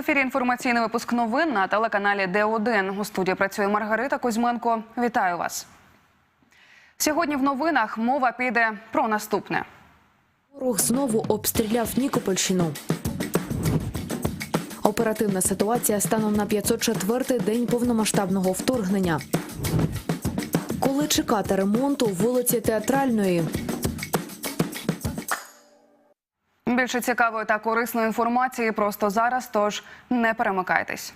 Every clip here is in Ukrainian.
ефірі інформаційний випуск новин на телеканалі Д1. У студії працює Маргарита Кузьменко. Вітаю вас. Сьогодні в новинах мова піде про наступне. Ворог знову обстріляв Нікопольщину. Оперативна ситуація станом на 504-й день повномасштабного вторгнення. Коли чекати ремонту вулиці Театральної? Більше цікавої та корисної інформації просто зараз. Тож не перемикайтесь.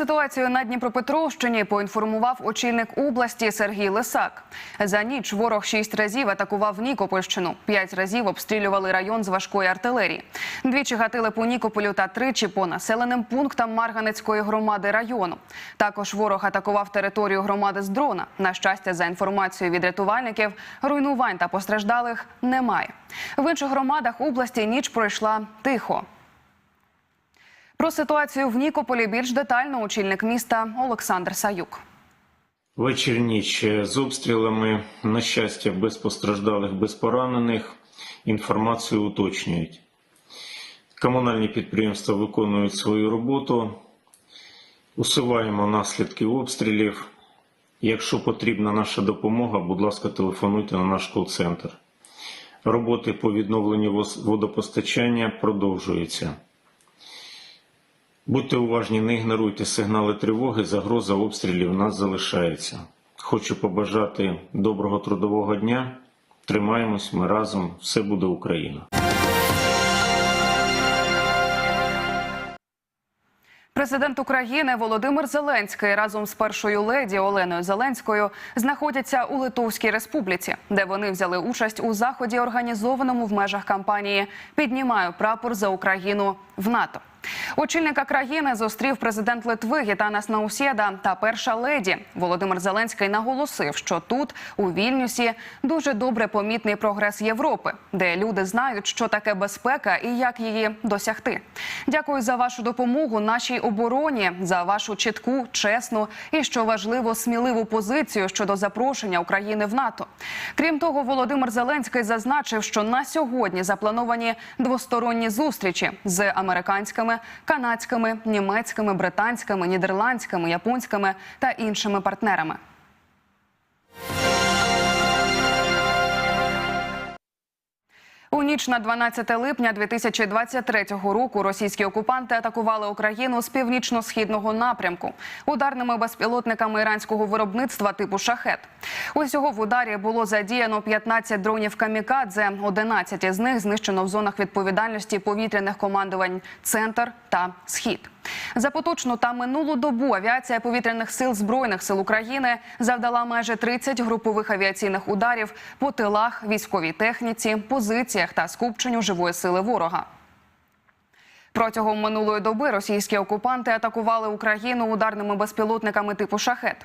Ситуацію на Дніпропетровщині поінформував очільник області Сергій Лисак. За ніч ворог шість разів атакував Нікопольщину, п'ять разів обстрілювали район з важкої артилерії. Двічі гатили по Нікополю та тричі по населеним пунктам Марганецької громади району. Також ворог атакував територію громади з дрона. На щастя, за інформацією від рятувальників, руйнувань та постраждалих немає. В інших громадах області ніч пройшла тихо. Про ситуацію в Нікополі більш детально очільник міста Олександр Саюк. Вечір ніч з обстрілами, на щастя, без постраждалих, без поранених. Інформацію уточнюють. Комунальні підприємства виконують свою роботу. Усуваємо наслідки обстрілів. Якщо потрібна наша допомога, будь ласка, телефонуйте на наш кол-центр. Роботи по відновленню водопостачання продовжуються. Будьте уважні, не ігноруйте сигнали тривоги, загроза обстрілів нас залишається. Хочу побажати доброго трудового дня. Тримаємось, ми разом, все буде Україна. Президент України Володимир Зеленський разом з першою леді Оленою Зеленською знаходяться у Литовській Республіці, де вони взяли участь у заході, організованому в межах кампанії Піднімаю прапор за Україну в НАТО. Очільника країни зустрів президент Литви Гітанас Наусєда та перша леді Володимир Зеленський наголосив, що тут у Вільнюсі дуже добре помітний прогрес Європи, де люди знають, що таке безпека і як її досягти. Дякую за вашу допомогу нашій обороні, за вашу чітку, чесну і що важливо сміливу позицію щодо запрошення України в НАТО. Крім того, Володимир Зеленський зазначив, що на сьогодні заплановані двосторонні зустрічі з американськими, канадськими, німецькими, британськими, нідерландськими, японськими та іншими партнерами. У ніч на 12 липня 2023 року російські окупанти атакували Україну з північно-східного напрямку ударними безпілотниками іранського виробництва типу шахет. Усього в ударі було задіяно 15 дронів камікадзе. 11 із них знищено в зонах відповідальності повітряних командувань Центр та Схід. За поточну та минулу добу авіація повітряних сил збройних сил України завдала майже 30 групових авіаційних ударів по тилах, військовій техніці, позиціях та скупченню живої сили ворога. Протягом минулої доби російські окупанти атакували Україну ударними безпілотниками типу шахет.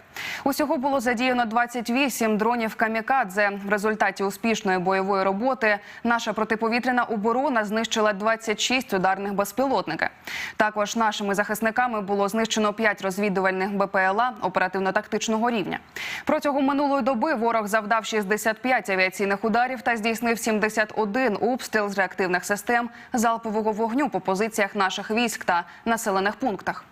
Усього було задіяно 28 дронів камікадзе. В результаті успішної бойової роботи наша протиповітряна оборона знищила 26 ударних безпілотники. Також нашими захисниками було знищено 5 розвідувальних БПЛА оперативно-тактичного рівня. Протягом минулої доби ворог завдав 65 авіаційних ударів та здійснив 71 обстріл з реактивних систем залпового вогню по позиціях наших військ та населених пунктах.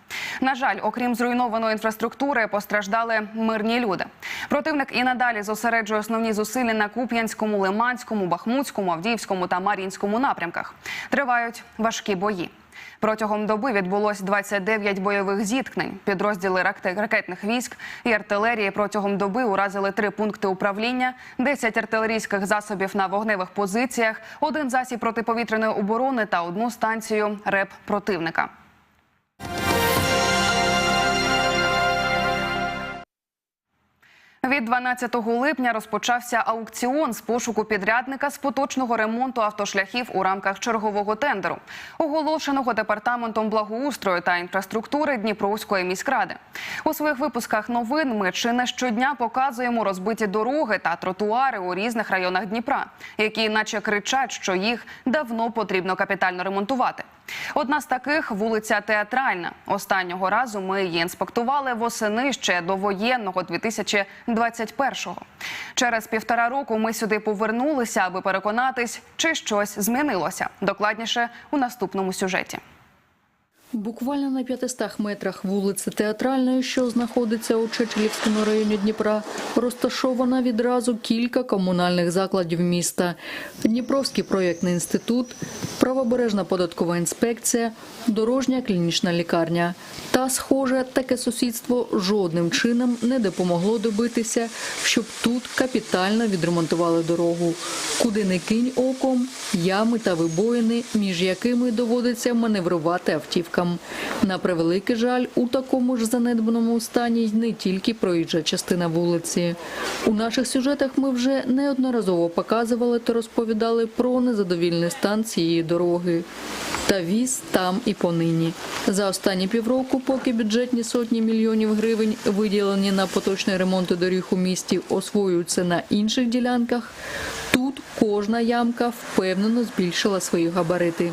На жаль, окрім зруйнованої інфраструктури, постраждали мирні люди. Противник і надалі зосереджує основні зусилля на Куп'янському, Лиманському, Бахмутському, Авдіївському та Мар'їнському напрямках. Тривають важкі бої. Протягом доби відбулось 29 бойових зіткнень. Підрозділи ракет- ракетних військ і артилерії протягом доби уразили три пункти управління, 10 артилерійських засобів на вогневих позиціях, один засіб протиповітряної оборони та одну станцію РЕП противника. Від 12 липня розпочався аукціон з пошуку підрядника з поточного ремонту автошляхів у рамках чергового тендеру, оголошеного департаментом благоустрою та інфраструктури Дніпровської міськради. У своїх випусках новин ми чи не щодня показуємо розбиті дороги та тротуари у різних районах Дніпра, які наче кричать, що їх давно потрібно капітально ремонтувати. Одна з таких вулиця Театральна. Останнього разу ми її інспектували восени ще до воєнного 2021-го. Через півтора року ми сюди повернулися, аби переконатись, чи щось змінилося. Докладніше у наступному сюжеті. Буквально на 500 метрах вулиці Театральної, що знаходиться у Чечелівському районі Дніпра, розташовано відразу кілька комунальних закладів міста: Дніпровський проєктний інститут, правобережна податкова інспекція, дорожня клінічна лікарня. Та, схоже, таке сусідство жодним чином не допомогло добитися, щоб тут капітально відремонтували дорогу. Куди не кинь оком, ями та вибоїни, між якими доводиться маневрувати автівкам. На превеликий жаль, у такому ж занедбаному стані не тільки проїжджа частина вулиці. У наших сюжетах ми вже неодноразово показували та розповідали про незадовільний стан цієї дороги. Та віз там і понині. За останні півроку, поки бюджетні сотні мільйонів гривень, виділені на поточний ремонт доріг у місті, освоюються на інших ділянках, тут кожна ямка впевнено збільшила свої габарити.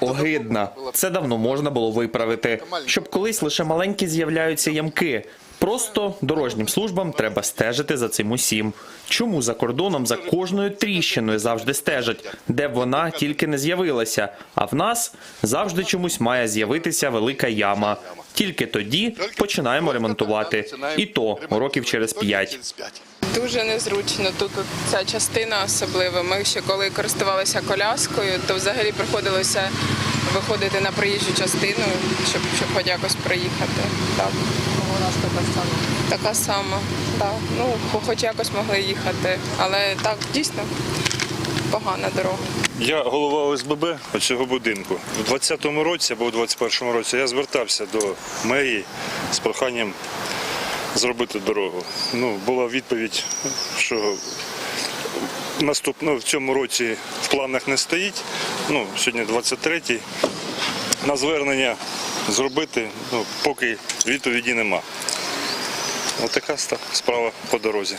Огидна. Це давно можна було виправити, щоб колись лише маленькі з'являються ямки. Просто дорожнім службам треба стежити за цим усім. Чому за кордоном за кожною тріщиною завжди стежать, де б вона тільки не з'явилася, а в нас завжди чомусь має з'явитися велика яма. Тільки тоді починаємо ремонтувати. І то років через п'ять. Дуже незручно тут ця частина особливо. Ми ще коли користувалися коляскою, то взагалі приходилося виходити на проїжджу частину, щоб, щоб хоч якось проїхати. Так. Вона ж така сама. Така сама, так. Ну, хоч якось могли їхати. Але так, дійсно погана дорога. Я голова ОСББ цього будинку. У 2020 році або у 2021 році я звертався до мерії з проханням зробити дорогу. Ну, була відповідь, що наступно в цьому році в планах не стоїть. Ну, сьогодні 23-й. На звернення зробити, ну, поки відповіді нема. Ось така ста- справа по дорозі.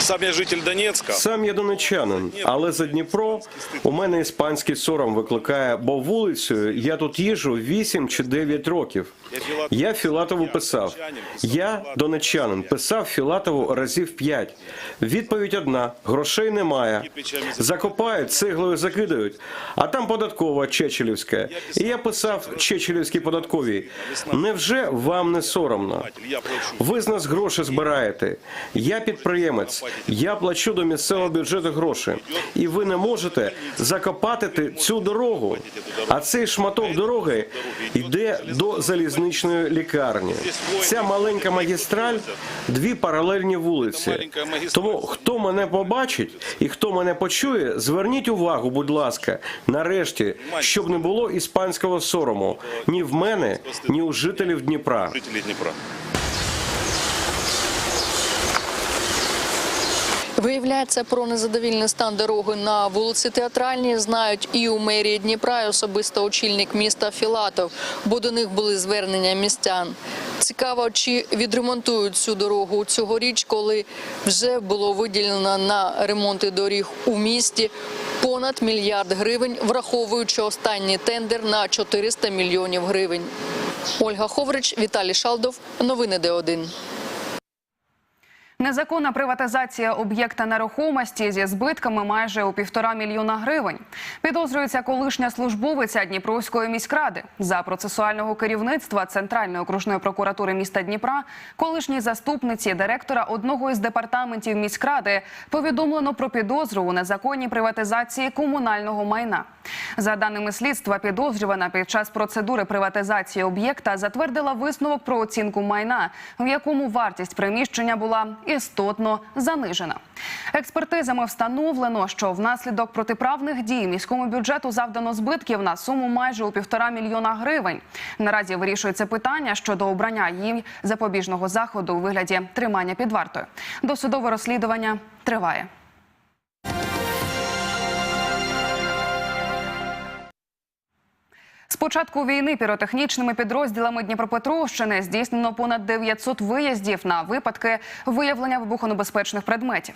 Сам я житель Донецка. Сам я донечанин, але за Дніпро у мене іспанський сором викликає, бо вулицею я тут їжджу 8 чи 9 років. Я Філатову писав. Я донечанин, писав Філатову разів 5. Відповідь одна: грошей немає. Закопають, цеглою закидають, а там податкова Чечелівська. І я писав Чечелівській податковій. Невже вам не соромно? Ви з нас гроші збираєте. Я підприємець. Я плачу до місцевого бюджету гроші. І ви не можете закопати цю дорогу. А цей шматок дороги йде до залізничної лікарні. Ця маленька магістраль дві паралельні вулиці. Тому хто мене побачить і хто мене почує, зверніть увагу, будь ласка, нарешті, щоб не було іспанського сорому ні в мене, ні у жителів Дніпра. Жителі Дніпра. Виявляється, про незадовільний стан дороги на вулиці Театральній знають і у мерії Дніпра, і особисто очільник міста Філатов, бо до них були звернення містян. Цікаво, чи відремонтують цю дорогу цьогоріч, коли вже було виділено на ремонти доріг у місті понад мільярд гривень, враховуючи останній тендер на 400 мільйонів гривень. Ольга Ховрич, Віталій Шалдов. Новини Д1. Незаконна приватизація об'єкта нерухомості зі збитками майже у півтора мільйона гривень. Підозрюється колишня службовиця Дніпровської міськради за процесуального керівництва Центральної окружної прокуратури міста Дніпра, колишній заступниці директора одного із департаментів міськради повідомлено про підозру у незаконній приватизації комунального майна. За даними слідства, підозрювана під час процедури приватизації об'єкта затвердила висновок про оцінку майна, в якому вартість приміщення була із істотно занижена. Експертизами встановлено, що внаслідок протиправних дій міському бюджету завдано збитків на суму майже у півтора мільйона гривень. Наразі вирішується питання щодо обрання їм запобіжного заходу у вигляді тримання під вартою. Досудове розслідування триває. З початку війни піротехнічними підрозділами Дніпропетровщини здійснено понад 900 виїздів на випадки виявлення вибухонебезпечних предметів.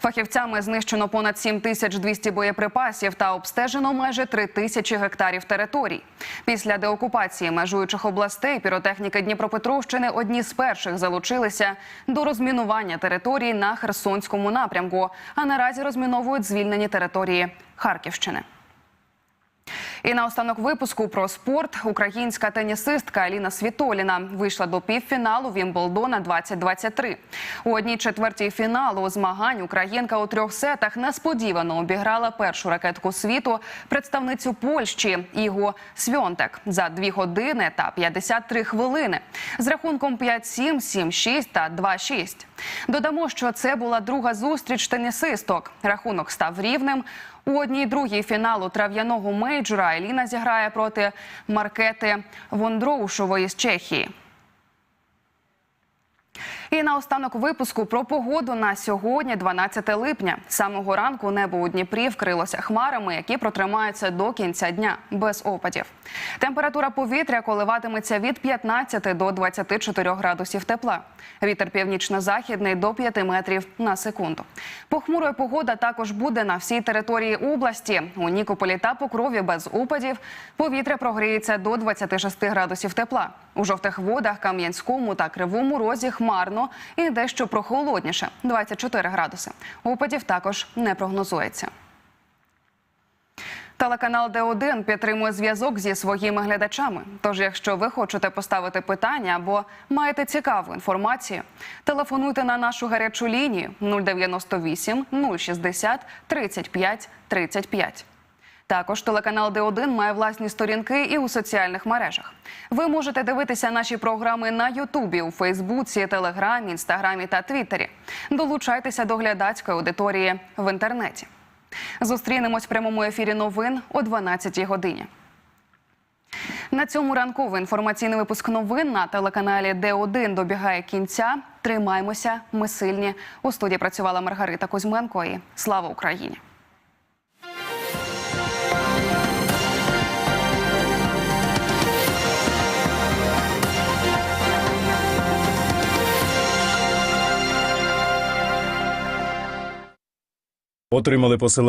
Фахівцями знищено понад 7200 боєприпасів та обстежено майже 3 тисячі гектарів територій. Після деокупації межуючих областей піротехніки Дніпропетровщини одні з перших залучилися до розмінування територій на Херсонському напрямку, а наразі розміновують звільнені території Харківщини. І на останок випуску про спорт українська тенісистка Аліна Світоліна вийшла до півфіналу Вімблдона 2023. У одній четвертій фіналу змагань українка у трьох сетах несподівано обіграла першу ракетку світу представницю Польщі Ігу Свьонтек за 2 години та 53 хвилини з рахунком 5-7, 7-6 та 2-6. Додамо, що це була друга зустріч тенісисток. Рахунок став рівним. У одній другій фіналу трав'яного мейджора Еліна зіграє проти Маркети Вондроушової з Чехії. І на останок випуску про погоду на сьогодні, 12 липня. Самого ранку небо у Дніпрі вкрилося хмарами, які протримаються до кінця дня без опадів. Температура повітря коливатиметься від 15 до 24 градусів тепла. Вітер північно-західний до 5 метрів на секунду. Похмурою погода також буде на всій території області. У Нікополі та Покрові без опадів повітря прогріється до 26 градусів тепла. У жовтих водах, Кам'янському та Кривому Розі хмарно і дещо прохолодніше 24 градуси. Опадів також не прогнозується. Телеканал Д1 підтримує зв'язок зі своїми глядачами. Тож, якщо ви хочете поставити питання або маєте цікаву інформацію, телефонуйте на нашу гарячу лінію 098 060 35 35. Також телеканал Д1 має власні сторінки і у соціальних мережах. Ви можете дивитися наші програми на Ютубі, у Фейсбуці, Телеграмі, Інстаграмі та Твіттері. Долучайтеся до глядацької аудиторії в інтернеті. Зустрінемось в прямому ефірі новин о 12 годині. На цьому ранковий інформаційний випуск новин на телеканалі Д1 добігає кінця. Тримаймося, ми сильні. У студії працювала Маргарита Кузьменко. І слава Україні! Отримали посилання